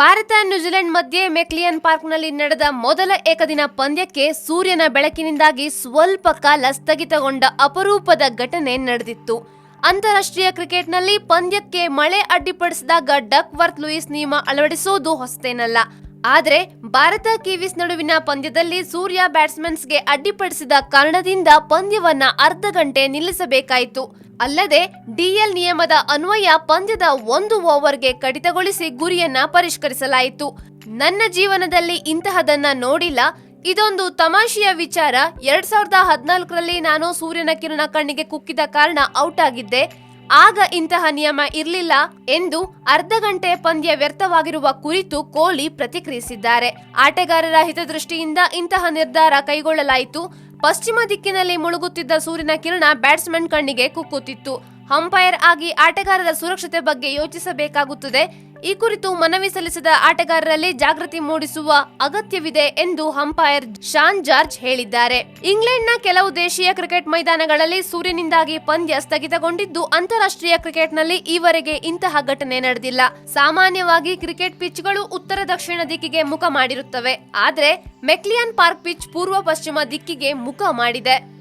Bharat, New Zealand ಮಧ್ಯೆ ಮೆಕ್ಲಿಯನ್ ಪಾರ್ಕ್ನಲ್ಲಿ ನಡೆದ ಮೊದಲ ಏಕದಿನ ಪಂದ್ಯಕ್ಕೆ ಸೂರ್ಯನ ಬೆಳಕಿನಿಂದಾಗಿ ಸ್ವಲ್ಪ ಕಾಲ ಸ್ಥಗಿತಗೊಂಡ ಅಪರೂಪದ ಘಟನೆ ನಡೆದಿತ್ತು. ಅಂತಾರಾಷ್ಟ್ರೀಯ ಕ್ರಿಕೆಟ್ನಲ್ಲಿ ಪಂದ್ಯಕ್ಕೆ ಮಳೆ ಅಡ್ಡಿಪಡಿಸಿದಾಗ ಡಕ್ ವರ್ತ್ ಲೂಯಿಸ್ ನಿಯಮ ಅಳವಡಿಸೋದು ಹೊಸತೇನಲ್ಲ. ಆದರೆ ಭಾರತ ಕಿವೀಸ್ ನಡುವಿನ ಪಂದ್ಯದಲ್ಲಿ ಸೂರ್ಯ ಬ್ಯಾಟ್ಸ್ಮನ್ಸ್ಗೆ ಅಡ್ಡಿಪಡಿಸಿದ ಕಾರಣದಿಂದ ಪಂದ್ಯವನ್ನ ಅರ್ಧ ಗಂಟೆ ನಿಲ್ಲಿಸಬೇಕಾಯಿತು. ಅಲ್ಲದೆ ಡಿಎಲ್ ನಿಯಮದ ಅನ್ವಯ ಪಂದ್ಯದ ಒಂದು ಓವರ್ಗೆ ಕಡಿತಗೊಳಿಸಿ ಗುರಿಯನ್ನ ಪರಿಷ್ಕರಿಸಲಾಯಿತು. ನನ್ನ ಜೀವನದಲ್ಲಿ ಇಂತಹದನ್ನ ನೋಡಿಲ್ಲ. ಇದೊಂದು ತಮಾಷೆಯ ವಿಚಾರ. ಎರಡ್ ಸಾವಿರದ ಹದಿನಾಲ್ಕರಲ್ಲಿ ನಾನು ಸೂರ್ಯನ ಕಿರಣ ಕಣ್ಣಿಗೆ ಕುಕ್ಕಿದ ಕಾರಣ ಔಟ್ ಆಗಿದ್ದೆ. ಆಗ ಇಂತಹ ನಿಯಮ ಇರಲಿಲ್ಲ ಎಂದು ಅರ್ಧ ಗಂಟೆ ಪಂದ್ಯ ವ್ಯರ್ಥವಾಗಿರುವ ಕುರಿತು ಕೊಹ್ಲಿ ಪ್ರತಿಕ್ರಿಯಿಸಿದ್ದಾರೆ. ಆಟಗಾರರ ಹಿತದೃಷ್ಟಿಯಿಂದ ಇಂತಹ ನಿರ್ಧಾರ ಕೈಗೊಳ್ಳಲಾಯಿತು. ಪಶ್ಚಿಮ ದಿಕ್ಕಿನಲ್ಲಿ ಮುಳುಗುತ್ತಿದ್ದ ಸೂರ್ಯನ ಕಿರಣ ಬ್ಯಾಟ್ಸ್ಮನ್ ಕಣ್ಣಿಗೆ ಕುಕ್ಕುತ್ತಿತ್ತು. ಅಂಪೈರ್ ಆಗಿ ಆಟಗಾರರ ಸುರಕ್ಷತೆ ಬಗ್ಗೆ ಯೋಚಿಸಬೇಕಾಗುತ್ತದೆ. ಈ ಕುರಿತು ಮನವಿ ಸಲ್ಲಿಸಿದ ಆಟಗಾರರಲ್ಲಿ ಜಾಗೃತಿ ಮೂಡಿಸುವ ಅಗತ್ಯವಿದೆ ಎಂದು ಅಂಪೈರ್ ಶಾನ್ ಜಾರ್ಜ್ ಹೇಳಿದ್ದಾರೆ. ಇಂಗ್ಲೆಂಡ್ನ ಕೆಲವು ದೇಶೀಯ ಕ್ರಿಕೆಟ್ ಮೈದಾನಗಳಲ್ಲಿ ಸೂರ್ಯನಿಂದಾಗಿ ಪಂದ್ಯ ಸ್ಥಗಿತಗೊಂಡಿದ್ದು, ಅಂತಾರಾಷ್ಟ್ರೀಯ ಕ್ರಿಕೆಟ್ನಲ್ಲಿ ಈವರೆಗೆ ಇಂತಹ ಘಟನೆ ನಡೆದಿಲ್ಲ. ಸಾಮಾನ್ಯವಾಗಿ ಕ್ರಿಕೆಟ್ ಪಿಚ್ಗಳು ಉತ್ತರ ದಕ್ಷಿಣ ದಿಕ್ಕಿಗೆ ಮುಖ ಮಾಡಿರುತ್ತವೆ. ಆದರೆ, ಮೆಕ್ಲಿಯನ್ ಪಾರ್ಕ್ ಪಿಚ್ ಪೂರ್ವ ಪಶ್ಚಿಮ ದಿಕ್ಕಿಗೆ ಮುಖ ಮಾಡಿದೆ.